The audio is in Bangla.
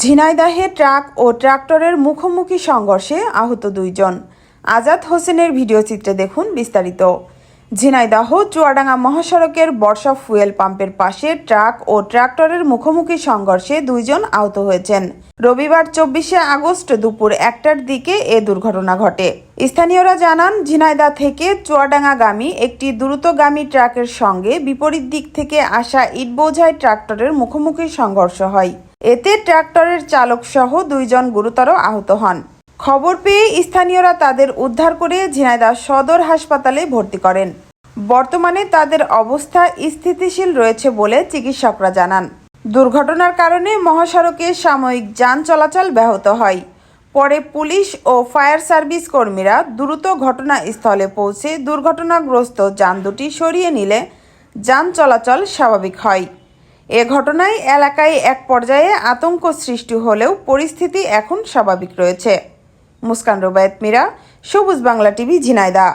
ঝিনাইদাহে ট্রাক ও ট্রাক্টরের মুখোমুখি সংঘর্ষে আহত দুইজন। আজাদ হোসেনের ভিডিও চিত্রে দেখুন বিস্তারিত। ঝিনাইদাহ চুয়াডাঙ্গা মহাসড়কের বর্ষা ফুয়েল পাম্পের পাশে ট্রাক ও ট্রাক্টরের মুখোমুখি সংঘর্ষে দুইজন আহত হয়েছেন। রবিবার চব্বিশে আগস্ট দুপুর একটার দিকে এ দুর্ঘটনা ঘটে। স্থানীয়রা জানান ঝিনাইদা থেকে চুয়াডাঙ্গাগামী একটি দ্রুতগামী ট্রাকের সঙ্গে বিপরীত দিক থেকে আসা ইটবোঝাই ট্রাক্টরের মুখোমুখি সংঘর্ষ হয়। এতে ট্রাক্টরের চালক সহ দুইজন গুরুতর আহত হন। খবর পেয়ে স্থানীয়রা তাদের উদ্ধার করে ঝিনাইদহ সদর হাসপাতালে ভর্তি করেন। বর্তমানে তাদের অবস্থা স্থিতিশীল রয়েছে বলে চিকিৎসকরা জানান। দুর্ঘটনার কারণে মহাসড়কে সাময়িক যান চলাচল ব্যাহত হয়। পরে পুলিশ ও ফায়ার সার্ভিস কর্মীরা দ্রুত ঘটনাস্থলে পৌঁছে দুর্ঘটনাগ্রস্ত যান দুটি সরিয়ে নিলে যান চলাচল স্বাভাবিক হয়। এ ঘটনায় এলাকায় এক পর্যায়ে আতঙ্ক সৃষ্টি হলেও পরিস্থিতি এখন স্বাভাবিক রয়েছে। মুস্কান রুবায়ত মীরা, সবুজ বাংলা টিভি ঝিনাইদা